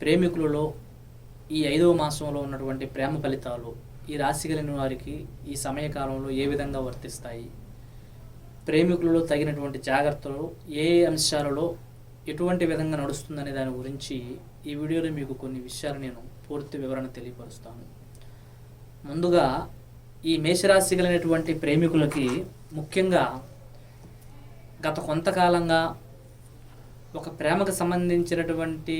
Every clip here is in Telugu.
ప్రేమికులలో ఈ ఐదవ మాసంలో ఉన్నటువంటి ప్రేమ ఫలితాలు ఈ రాశి కలిగిన వారికి ఈ సమయకాలంలో ఏ విధంగా వర్తిస్తాయి? ప్రేమికులలో తగినటువంటి జాగ్రత్తలు ఏ అంశాలలో ఎటువంటి విధంగా నడుస్తుందనే దాని గురించి ఈ వీడియోలో మీకు కొన్ని విషయాలు నేను పూర్తి వివరణ తెలియపరుస్తాను. ముందుగా ఈ మేషరాశి కలిగినటువంటి ప్రేమికులకి ముఖ్యంగా గత కొంతకాలంగా ఒక ప్రేమకు సంబంధించినటువంటి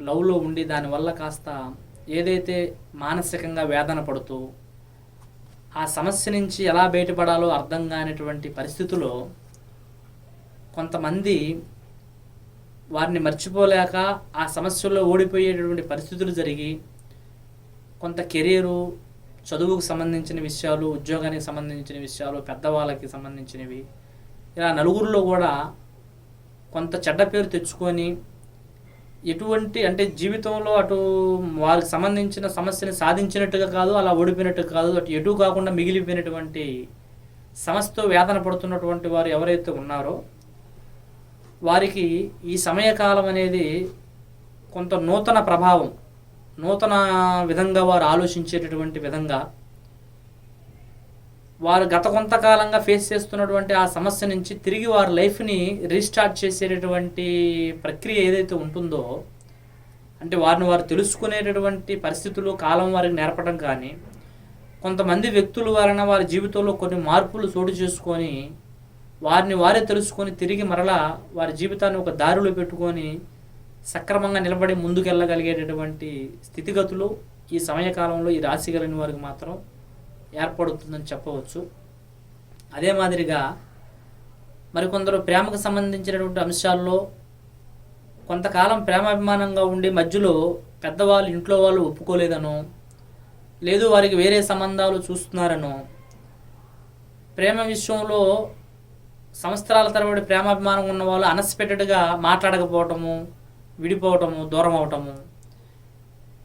లవ్లో ఉండి దానివల్ల కాస్త ఏదైతే మానసికంగా వేదన పడుతూ ఆ సమస్య నుంచి ఎలా బయటపడాలో అర్థం కానిటువంటి పరిస్థితిలో కొంతమంది వారిని మర్చిపోలేక ఆ సమస్యల్లో ఓడిపోయేటటువంటి పరిస్థితులు జరిగి కొంత కెరీరు చదువుకు సంబంధించిన విషయాలు ఉద్యోగానికి సంబంధించిన విషయాలు పెద్దవాళ్ళకి సంబంధించినవి ఇలా నలుగురిలో కూడా కొంత చెడ్డ పేరు తెచ్చుకొని ఎటువంటి అంటే జీవితంలో అటు వారికి సంబంధించిన సమస్యని సాధించినట్టుగా కాదు అలా ఓడిపోయినట్టు కాదు అటు ఎటు కాకుండా మిగిలిపోయినటువంటి సమస్యతో వేదన పడుతున్నటువంటి వారు ఎవరైతే ఉన్నారో వారికి ఈ సమయకాలం అనేది కొంత నూతన ప్రభావం నూతన విధంగా వారు ఆలోచించేటటువంటి విధంగా వారు గత కొంతకాలంగా ఫేస్ చేస్తున్నటువంటి ఆ సమస్య నుంచి తిరిగి వారి లైఫ్ని రీస్టార్ట్ చేసేటటువంటి ప్రక్రియ ఏదైతే ఉంటుందో అంటే వారిని వారు తెలుసుకునేటటువంటి పరిస్థితులు కాలం వారికి నేర్పడం కానీ కొంతమంది వ్యక్తుల వలన వారి జీవితంలో కొన్ని మార్పులు చోటు చేసుకొని వారిని వారే తెలుసుకొని తిరిగి మరలా వారి జీవితాన్ని ఒక దారిలో పెట్టుకొని సక్రమంగా నిలబడి ముందుకెళ్ళగలిగేటటువంటి స్థితిగతులు ఈ సమయకాలంలో ఈ రాశి కలిగిన వారికి మాత్రం ఏర్పడుతుందని చెప్పవచ్చు. అదే మాదిరిగా మరికొందరు ప్రేమకు సంబంధించినటువంటి అంశాల్లో కొంతకాలం ప్రేమాభిమానంగా ఉండి మధ్యలో పెద్దవాళ్ళు ఇంట్లో వాళ్ళు ఒప్పుకోలేదనో లేదు వారికి వేరే సంబంధాలు చూస్తున్నారనో ప్రేమ విషయంలో సంవత్సరాల తరబడి ప్రేమాభిమానం ఉన్న వాళ్ళు అన్ఎక్స్పెక్టెడ్గా మాట్లాడకపోవటము విడిపోవటము దూరం అవటము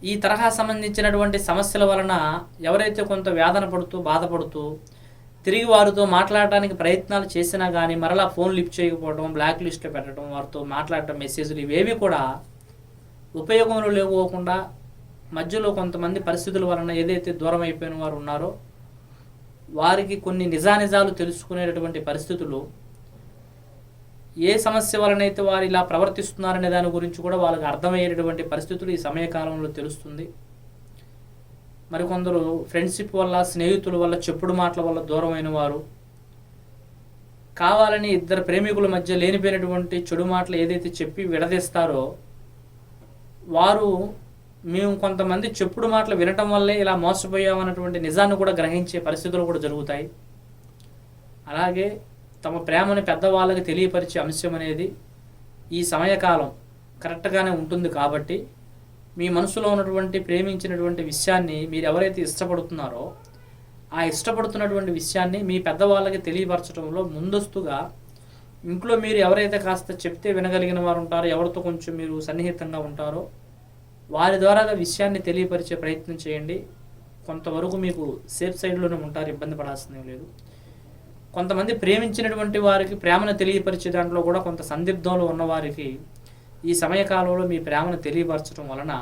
ఈ తరహా సంబంధించినటువంటి సమస్యల వలన ఎవరైతే కొంత వేదన పడుతూ బాధపడుతూ తిరిగి వారితో మాట్లాడటానికి ప్రయత్నాలు చేసినా కానీ మరలా ఫోన్ లిఫ్ట్ చేయకపోవడం బ్లాక్ లిస్ట్లో పెట్టడం వారితో మాట్లాడటం మెసేజ్లు ఇవేవి కూడా ఉపయోగంలో లేకపోకుండా మధ్యలో కొంతమంది పరిస్థితుల వలన ఏదైతే దూరం అయిపోయిన వారు ఉన్నారో వారికి కొన్ని నిజానిజాలు తెలుసుకునేటటువంటి పరిస్థితులు ఏ సమస్య వలనైతే వారు ఇలా ప్రవర్తిస్తున్నారనే దాని గురించి కూడా వాళ్ళకి అర్థమయ్యేటటువంటి పరిస్థితులు ఈ సమయకాలంలో తెలుస్తుంది. మరికొందరు ఫ్రెండ్షిప్ వల్ల స్నేహితుల వల్ల చెప్పుడు మాటల వల్ల దూరమైన వారు. కావాలని ఇద్దరు ప్రేమికుల మధ్య లేనిపోయినటువంటి చెడు మాటలు ఏదైతే చెప్పి విడదీస్తారో వారు మేము కొంతమంది చెప్పుడు మాటలు వినటం వల్లే ఇలా మోసపోయామన్నటువంటి నిజాన్ని కూడా గ్రహించే పరిస్థితులు కూడా జరుగుతాయి. అలాగే తమ ప్రేమని పెద్దవాళ్ళకి తెలియపరిచే అంశం అనేది ఈ సమయకాలం కరెక్ట్గానే ఉంటుంది కాబట్టి మీ మనసులో ఉన్నటువంటి ప్రేమించినటువంటి విషయాన్ని మీరు ఎవరైతే ఇష్టపడుతున్నారో ఆ ఇష్టపడుతున్నటువంటి విషయాన్ని మీ పెద్దవాళ్ళకి తెలియపరచడంలో ముందస్తుగా ఇంట్లో మీరు ఎవరైతే కాస్త చెప్తే వినగలిగిన వారు ఉంటారో ఎవరితో కొంచెం మీరు సన్నిహితంగా ఉంటారో వారి ద్వారా విషయాన్ని తెలియపరిచే ప్రయత్నం చేయండి. కొంతవరకు మీకు సేఫ్ సైడ్లోనే ఉంటారు ఇబ్బంది పడాల్సిందేం లేదు. కొంతమంది ప్రేమించినటువంటి వారికి ప్రేమను తెలియపరిచే దాంట్లో కూడా కొంత సందిగ్ధంలో ఉన్నవారికి ఈ సమయకాలంలో మీ ప్రేమను తెలియపరచడం వలన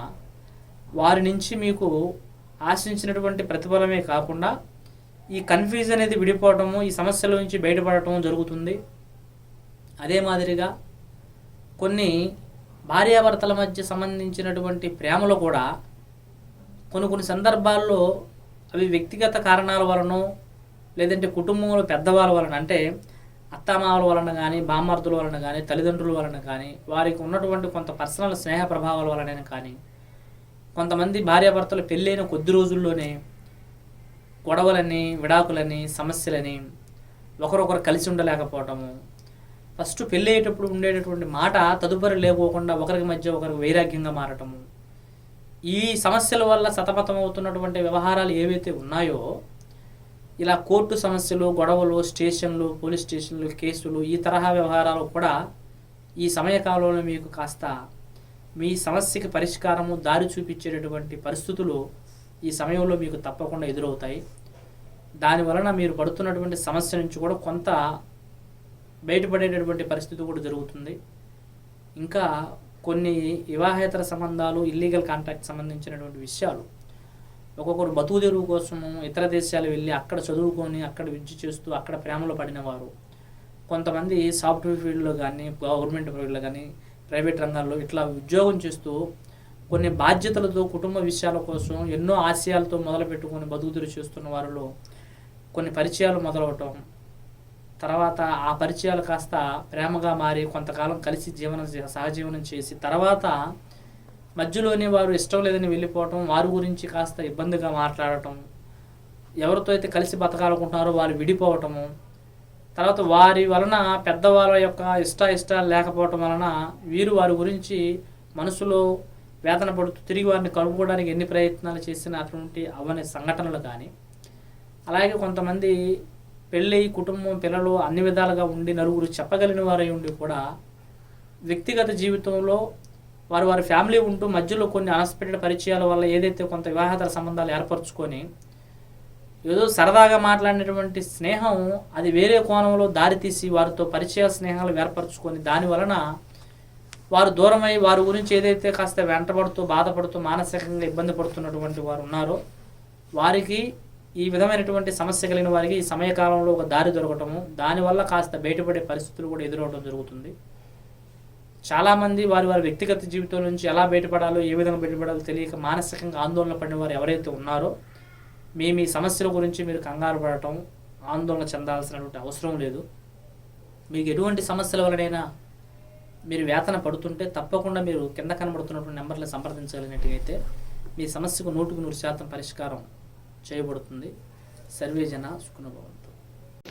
వారి నుంచి మీకు ఆశించినటువంటి ప్రతిఫలమే కాకుండా ఈ కన్ఫ్యూజ్ అనేది విడిపోవటము ఈ సమస్యల నుంచి బయటపడటం జరుగుతుంది. అదే మాదిరిగా కొన్ని భార్యాభర్తల మధ్య సంబంధించినటువంటి ప్రేమలు కూడా కొన్ని కొన్ని సందర్భాల్లో అవి వ్యక్తిగత కారణాల వలనో లేదంటే కుటుంబంలో పెద్దవాళ్ళ వలన అంటే అత్తమామల వలన కానీ బామ్మర్దుల వలన కానీ తల్లిదండ్రుల వలన కానీ వారికి ఉన్నటువంటి కొంత పర్సనల్ స్నేహ ప్రభావాల వలన కానీ కొంతమంది భార్యాభర్తలు పెళ్ళైన కొద్ది రోజుల్లోనే గొడవలని విడాకులని సమస్యలని ఒకరొకరు కలిసి ఉండలేకపోవటము. ఫస్ట్ పెళ్ళయ్యేటప్పుడు ఉండేటటువంటి మాట తదుపరి లేకోకుండా ఒకరికి మధ్య ఒకరికి వైరాగ్యంగా మారటము. ఈ సమస్యల వల్ల సతమతం అవుతున్నటువంటి వ్యవహారాలు ఏవైతే ఉన్నాయో ఇలా కోర్టు సమస్యలు గొడవలు స్టేషన్లు పోలీస్ స్టేషన్లు కేసులు ఈ తరహా వ్యవహారాలు కూడా ఈ సమయకాలంలో మీకు కాస్త మీ సమస్యకి పరిష్కారము దారి చూపించేటటువంటి పరిస్థితులు ఈ సమయంలో మీకు తప్పకుండా ఎదురవుతాయి. దాని వలన మీరు పడుతున్నటువంటి సమస్య నుంచి కూడా కొంత బయటపడేటటువంటి పరిస్థితి కూడా జరుగుతుంది. ఇంకా కొన్ని వివాహేతర సంబంధాలు ఇల్లీగల్ కాంటాక్ట్ సంబంధించినటువంటి విషయాలు ఒక్కొక్కరు బతుకు తెరువు కోసము ఇతర దేశాలు వెళ్ళి అక్కడ చదువుకొని అక్కడ విద్య చేస్తూ అక్కడ ప్రేమలో పడిన వారు కొంతమంది సాఫ్ట్వేర్ ఫీల్డ్లో కానీ గవర్నమెంట్ ఫీల్డ్లో కానీ ప్రైవేట్ రంగాల్లో ఇట్లా ఉద్యోగం చేస్తూ కొన్ని బాధ్యతలతో కుటుంబ విషయాల కోసం ఎన్నో ఆశయాలతో మొదలు పెట్టుకొని చేస్తున్న వారిలో కొన్ని పరిచయాలు మొదలవటం తర్వాత ఆ పరిచయాలు కాస్త ప్రేమగా మారి కొంతకాలం కలిసి జీవనం సహజీవనం చేసి తర్వాత మధ్యలోనే వారు ఇష్టం లేదని వెళ్ళిపోవటం వారి గురించి కాస్త ఇబ్బందిగా మాట్లాడటం ఎవరితో అయితే కలిసి బతకాలనుకుంటున్నారో వారు విడిపోవటము తర్వాత వారి వలన పెద్దవాళ్ళ యొక్క ఇష్ట ఇష్టాలు లేకపోవటం వలన వీరు వారి గురించి మనసులో వేదన పడుతూ తిరిగి వారిని కనుక్కోవడానికి ఎన్ని ప్రయత్నాలు చేసినా అటువంటి అవని సంఘటనలు కానీ అలాగే కొంతమంది పెళ్ళి కుటుంబం పిల్లలు అన్ని విధాలుగా ఉండి నలుగురు చెప్పగలిగిన వారై ఉండి కూడా వ్యక్తిగత జీవితంలో వారు వారి ఫ్యామిలీ ఉంటూ మధ్యలో కొన్ని అన్ఎక్స్పెక్టెడ్ పరిచయాల వల్ల ఏదైతే కొంత వివాహేతర సంబంధాలు ఏర్పరచుకొని ఏదో సరదాగా మాట్లాడినటువంటి స్నేహం అది వేరే కోణంలో దారితీసి వారితో పరిచయ స్నేహాలు ఏర్పరచుకొని దాని వలన వారు దూరమై వారి గురించి ఏదైతే కాస్త వెంటబడుతూ బాధపడుతూ మానసికంగా ఇబ్బంది పడుతున్నటువంటి వారు ఉన్నారో వారికి ఈ విధమైనటువంటి సమస్య కలిగిన వారికి ఈ సమయకాలంలో ఒక దారి దొరకటము దానివల్ల కాస్త బయటపడే పరిస్థితులు కూడా ఎదురవడం జరుగుతుంది. చాలామంది వారి వారి వ్యక్తిగత జీవితం నుంచి ఎలా బయటపడాలో ఏ విధంగా బయటపడాలో తెలియక మానసికంగా ఆందోళన పడిన వారు ఎవరైతే ఉన్నారో మీ మీ సమస్యల గురించి మీరు కంగారు పడటం ఆందోళన చెందాల్సినటువంటి అవసరం లేదు. మీకు ఎటువంటి సమస్యల వలనైనా మీరు వేతన పడుతుంటే తప్పకుండా మీరు కింద కనబడుతున్నటువంటి నెంబర్లను సంప్రదించగలిగినట్టయితే మీ సమస్యకు నూటికి నూరు శాతం పరిష్కారం చేయబడుతుంది. సర్వేజన సుఖనుభవంతో.